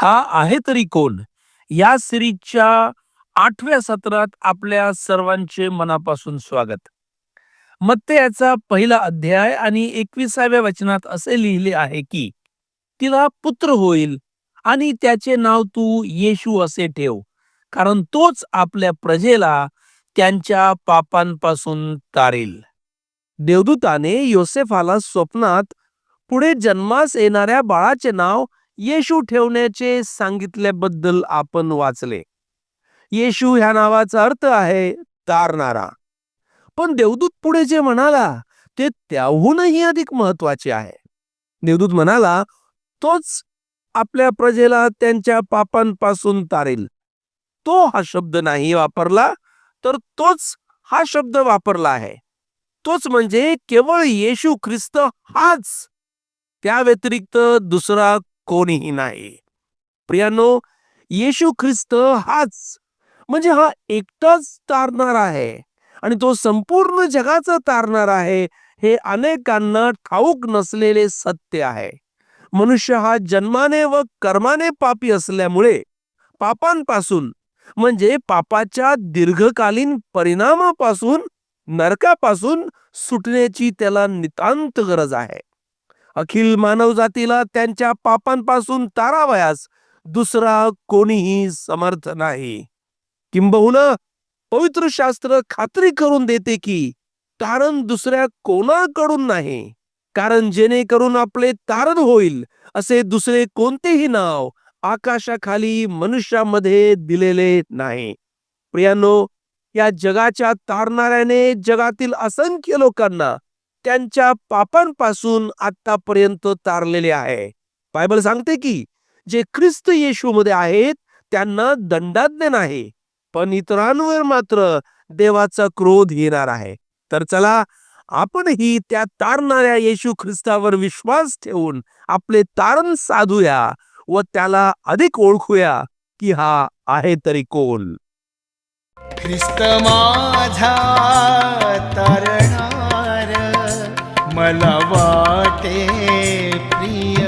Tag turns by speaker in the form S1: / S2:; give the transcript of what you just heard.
S1: हा आहे तरी कोण? या सिरीजच्या आठव्या सत्रात आपल्या सर्वांचे मनापासून स्वागत. मत्ते याचा पहिला अध्याय आणि एकविसाव्या वचनात असे लिहिले आहे की तिला पुत्र होईल आणि त्याचे नाव तू येशू असे ठेव कारण तोच आपल्या प्रजेला त्यांच्या पापांपासून तारेल. देवदूताने योसेफाला स्वप्नात पुढे जन्मास येणाऱ्या बाळाचे नाव येशू ठेवण्याचे सांगितल्याबद्दल आपण वाचले. येशू ह्या नावाचा अर्थ आहे तारणारा. पण देवदूत पुढे जे म्हणाला ते त्याहूनही अधिक महत्त्वाचे आहे. देवदूत म्हणाला तोच आपल्या प्रजेला त्यांच्या पापांपासून तारेल. तो हा शब्द नाही वापरला तर तोच हा शब्द वापरला आहे. तोच म्हणजे केवळ येशू ख्रिस्त हाच. त्या व्यतिरिक्त दुसरा कोणीही नाही. प्रियानो येशू ख्रिस्त हाच म्हणजे हा एकटाच तारणार आहे. आणि तो संपूर्ण जगाचं तारणार आहे हे अनेकांना ठाऊक नसलेले सत्य आहे. मनुष्य हा जन्माने व कर्माने पापी असल्यामुळे पापांपासून म्हणजे पापाच्या दीर्घकालीन परिणामापासून नरकापासून सुटण्याची त्याला नितांत गरज आहे. अखिल मानवजातीला त्यांच्या पापांपासून तारावयास दुसरा कोणीही समर्थ नाही. किंबहुना पवित्र शास्त्र खात्री करून देते की तारण दुसऱ्या कोणाकडून नाही. कारण जेणेकरून आपले तारण होईल असे दुसरे कोणतेही नाव आकाशाखाली मनुष्यामध्ये दिलेले नाही. प्रियानो या जगाच्या तारणाऱ्याने जगातील असंख्य लोकांना त्यांच्या पापांपासून आतापर्यंत तारलेले आहे. बायबल सांगते की जे ख्रिस्त येशूमध्ये आहेत त्यांना दंडाज्ञ नाही पण इतरांवर मात्र देवाचा क्रोध येणार आहे. तर चला आपणही त्या तारणाऱ्या येशू ख्रिस्तावर विश्वास ठेवून आपले तारण साधूया व त्याला अधिक ओळखूया की हा आहे तरी कोण.
S2: ख्रिस्त माझा तारणा मला वाटे प्रिय